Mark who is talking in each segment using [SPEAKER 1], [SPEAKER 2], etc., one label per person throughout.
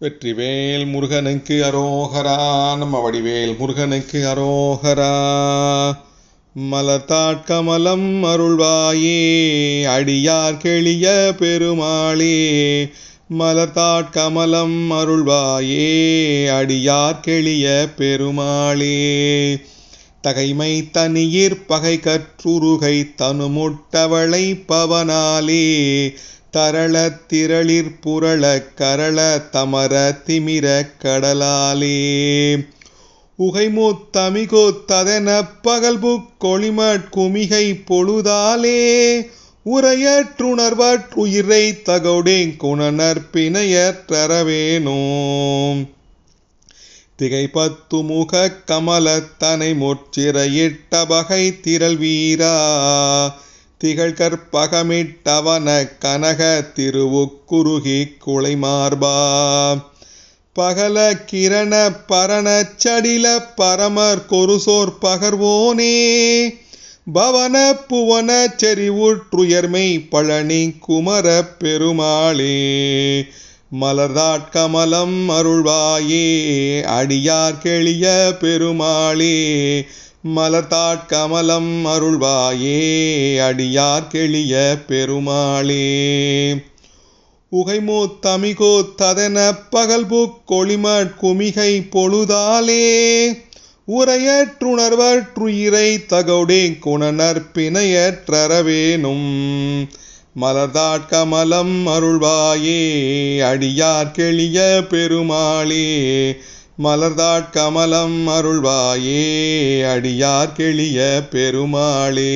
[SPEAKER 1] வெற்றிவேல் முருகனுக்கு அரோகரா நம்ம வடிவேல் முருகனுக்கு அரோகரா. மலர்த்தாட்கமலம் அருள்வாயே அடியார் கெளிய பெருமாளே. மலர்த்தாட்கமலம் அருள்வாயே அடியார் கெளிய பெருமாளே. தகைமை தனியிற் பகை கற்றுருகை தனுமுட்டவளை பவனாலே தரள திரளிர் புரள கரள தமர திமிர கடலாலே. உகைமுத்தமிகொத்ததென பகல்புக் கொளிமட் குமிகை பொழுதாலே. உரையற்றுணர்வற்றுயிரை தகொடே குணனர் பிணையற்றரவேனோம் திகைப்பத்து முக கமலத்தனை முற்றிரையிட்ட பகை திரள் வீரா திகழ் கற்பகமிட்டவன கனக திருவுக்குருகி குலைமார்பா. பகல கிரண பரண சடில பரமர் கொருசோர் பகர்வோனே. பவன புவன செறிவுற்றுயர்மை பழனி குமர பெருமாளே. மலர்தாட்கமலம் அருள்வாயே அடியார் கெளிய பெருமாளே. மலர்த்தாட்கமலம் அருள்வாயே அடியார் கெளிய பெருமாளே. உகைமோ தமிகோ ததன பகல்புக் கொளிமட் குமிகை பொழுதாலே உரையற்றுணர்வற்றுயிரை தகவுடே குணனர் பிணையற்றரவேனும். மலர்தாட்கமலம் அருள்வாயே அடியார் கெளிய பெருமாளே மலர்தாட்கமலம் அருள்வாயே அடியார் கெளிய பெருமாளே.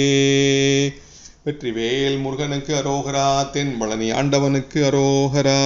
[SPEAKER 1] வெற்றிவேல் முருகனுக்கு அரோகரா தென்பழனி ஆண்டவனுக்கு அரோகரா.